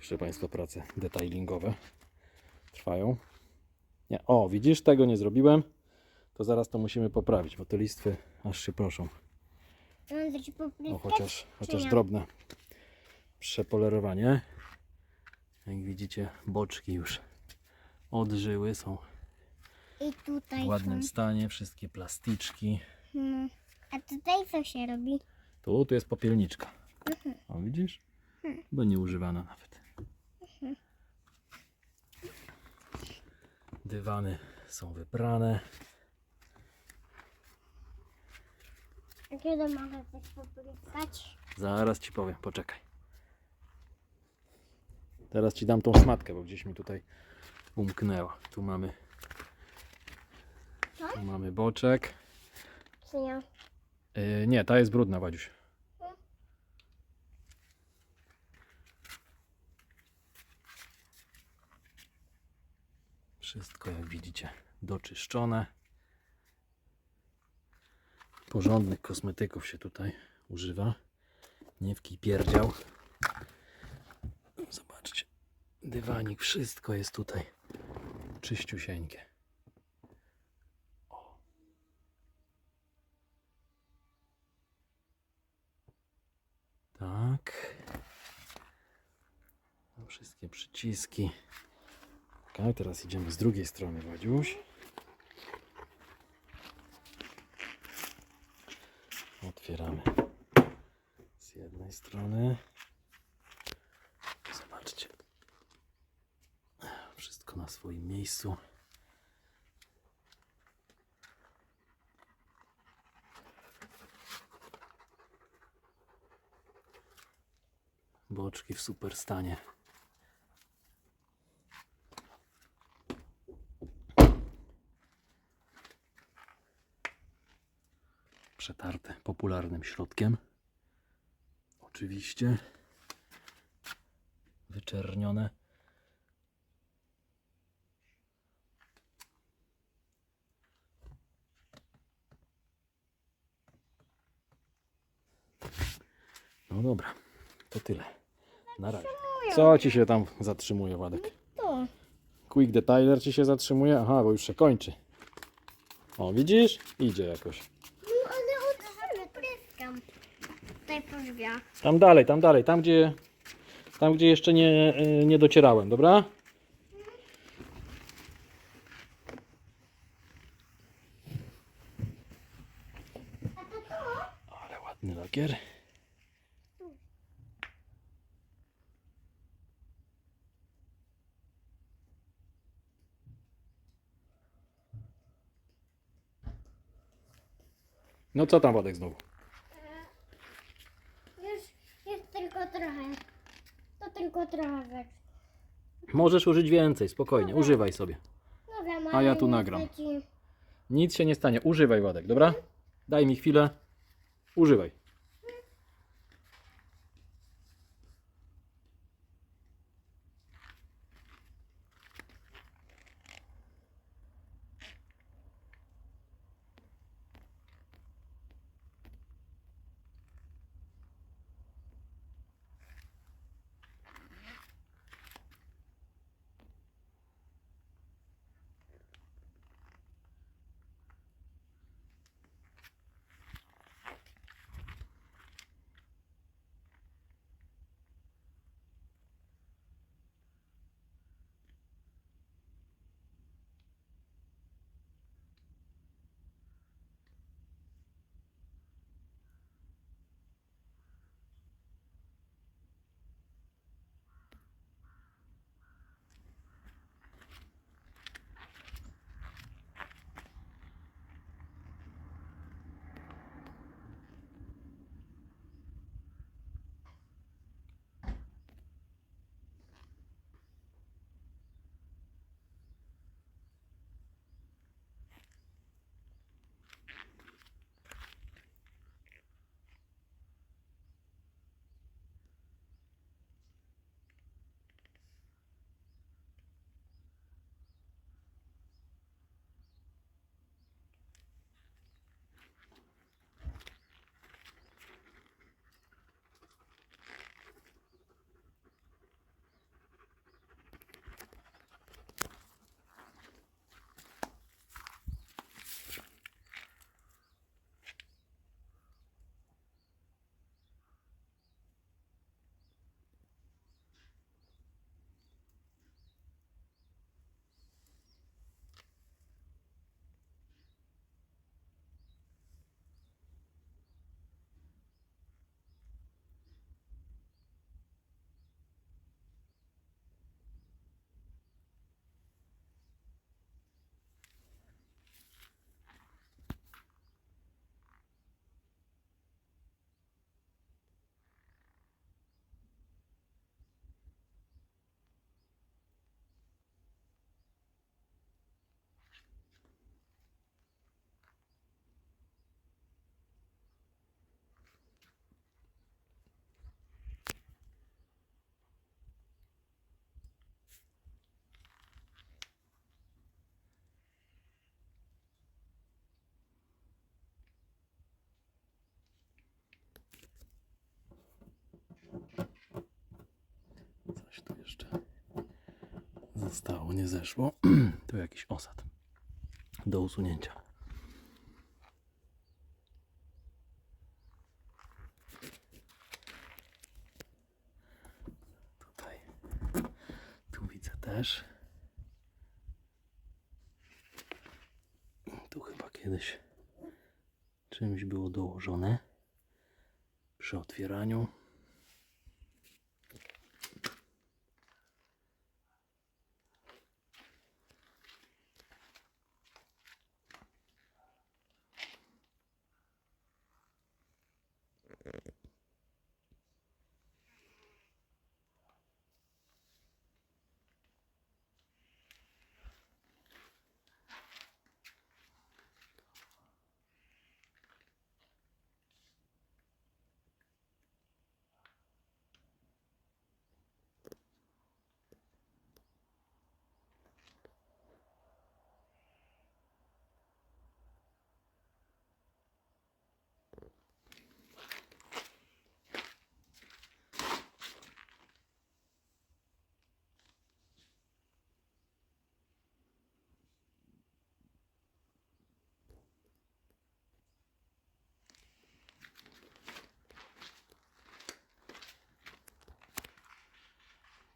proszę Państwa, prace detailingowe trwają. Nie, o, widzisz, tego nie zrobiłem. To zaraz to musimy poprawić, bo te listwy aż się proszą. No chociaż, chociaż drobne przepolerowanie. Jak widzicie, boczki już odżyły, są I tutaj w ładnym są. stanie, wszystkie plastyczki. No. A tutaj co się robi? Tu, tu jest popielniczka. O, widzisz? Bo nie używana nawet. Dywany są wybrane. A kiedy mogę coś popryskać? Zaraz ci powiem, poczekaj. Teraz ci dam tą szmatkę, bo gdzieś mi tutaj umknęła. Tu mamy. Tu mamy boczek. Czy nie? Yy, nie, ta jest brudna, Wadziuś. Wszystko, jak widzicie, doczyszczone. Porządnych kosmetyków się tutaj używa. Nie w kij pierdział. Zobaczcie, dywanik, wszystko jest tutaj czyściusieńkie. Tak. No, Wszystkie przyciski. Ok, teraz idziemy z drugiej strony, Wadziuś. Otwieramy z jednej strony. Zobaczcie. Wszystko na swoim miejscu. Boczki w super stanie. Przetarte popularnym środkiem. Oczywiście. Wyczernione. No dobra, to tyle. Na razie. Co ci się tam zatrzymuje, Wadek? Tu. Quick Detailer ci się zatrzymuje? Aha, bo już się kończy. O, widzisz? Idzie jakoś. No ale odsuny pryskam. Po drzwiach. Tam dalej, tam dalej, tam gdzie, tam gdzie jeszcze nie, y, nie docierałem, dobra? Ale ładny lakier. No co tam Władek znowu? Już jest tylko trochę. To tylko trochę. Możesz użyć więcej, spokojnie, Dobra. używaj sobie. Dobra, A ja tu nagram. Nic się nie stanie. Używaj Władek, dobra? Daj mi chwilę. Używaj. Jeszcze zostało, nie zeszło. tu jakiś osad do usunięcia. Tutaj, tu widzę też. Tu chyba kiedyś czymś było dołożone przy otwieraniu.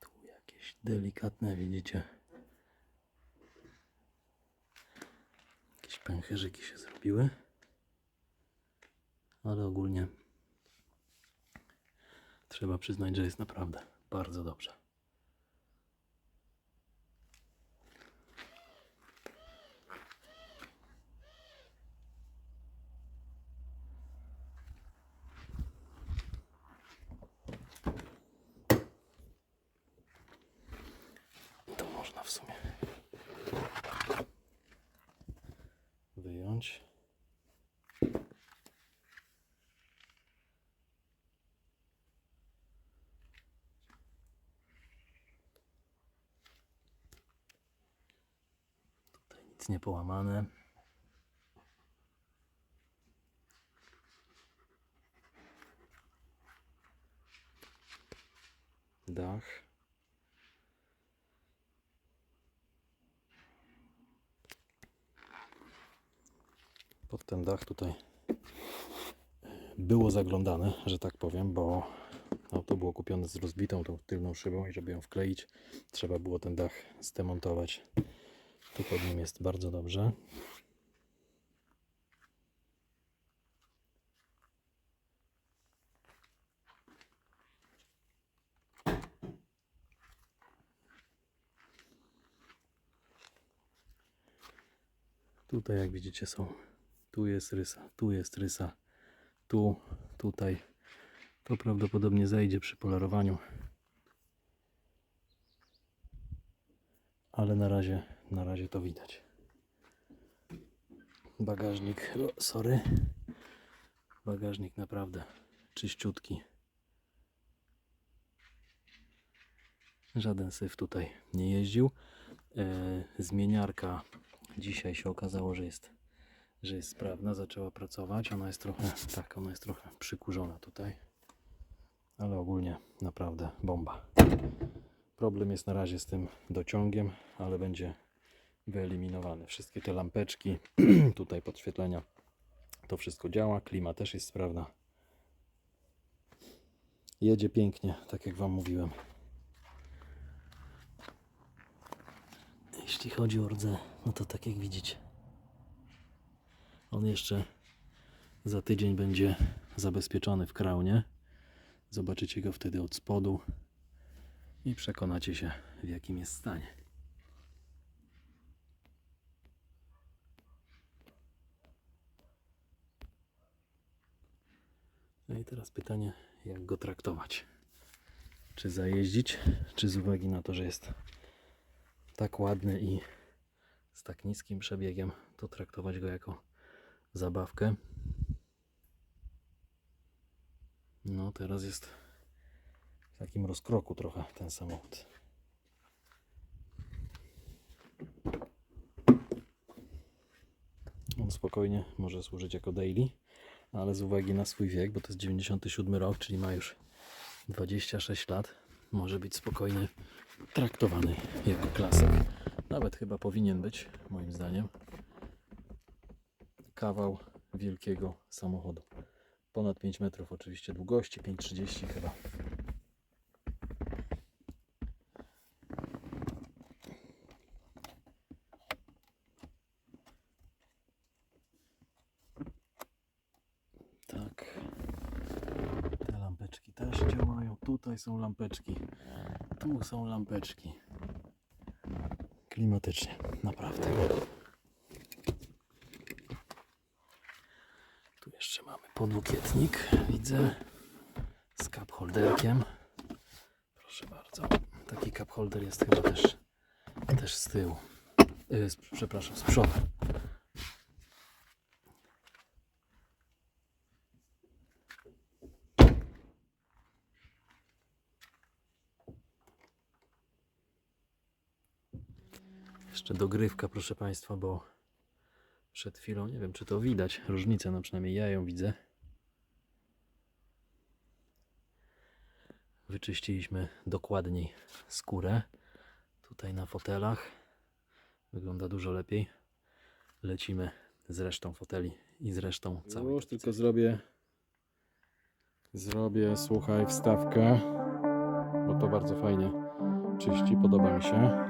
Tu jakieś delikatne, widzicie? Jakieś pęcherzyki się zrobiły. Ale ogólnie trzeba przyznać, że jest naprawdę bardzo dobrze. Można w sumie wyjąć. Tutaj nic nie połamane. Dach. Pod ten dach tutaj było zaglądane, że tak powiem, bo auto było kupione z rozbitą tą tylną szybą i żeby ją wkleić, trzeba było ten dach zdemontować. Tu pod nim jest bardzo dobrze. Tutaj jak widzicie są tu jest rysa, tu jest rysa, tu, tutaj. To prawdopodobnie zejdzie przy polarowaniu. Ale na razie, na razie to widać. Bagażnik, o, sorry. Bagażnik naprawdę czyściutki. Żaden syf tutaj nie jeździł. E, zmieniarka dzisiaj się okazało, że jest że jest sprawna, zaczęła pracować. Ona jest trochę, tak, ona jest trochę przykurzona tutaj, ale ogólnie naprawdę bomba. Problem jest na razie z tym dociągiem, ale będzie wyeliminowany. Wszystkie te lampeczki, tutaj podświetlenia, to wszystko działa. Klima też jest sprawna. Jedzie pięknie, tak jak Wam mówiłem. Jeśli chodzi o rdze, no to tak jak widzicie. On jeszcze za tydzień będzie zabezpieczony w kraunie. Zobaczycie go wtedy od spodu i przekonacie się, w jakim jest stanie. No i teraz pytanie, jak go traktować? Czy zajeździć, czy z uwagi na to, że jest tak ładny i z tak niskim przebiegiem, to traktować go jako zabawkę. No, teraz jest w takim rozkroku trochę ten samochód. On spokojnie może służyć jako daily, ale z uwagi na swój wiek, bo to jest 97 rok, czyli ma już 26 lat, może być spokojnie traktowany jako klasyk. Nawet chyba powinien być, moim zdaniem. Kawał wielkiego samochodu. Ponad 5 metrów oczywiście długości, 5,30 chyba. Tak. Te lampeczki też działają. Tutaj są lampeczki. Tu są lampeczki. Klimatycznie, naprawdę. Tu podłokietnik, widzę, z cup holderkiem. Proszę bardzo. Taki cup holder jest chyba też, też z tyłu. Yy, z, przepraszam, z przodu. Jeszcze dogrywka, proszę Państwa, bo przed chwilą, nie wiem czy to widać, różnicę, no przynajmniej ja ją widzę. Wyczyściliśmy dokładniej skórę. Tutaj na fotelach wygląda dużo lepiej. Lecimy z resztą foteli i z resztą całej. Już tylko zrobię. Zrobię, słuchaj, wstawkę. Bo to bardzo fajnie czyści, podoba mi się.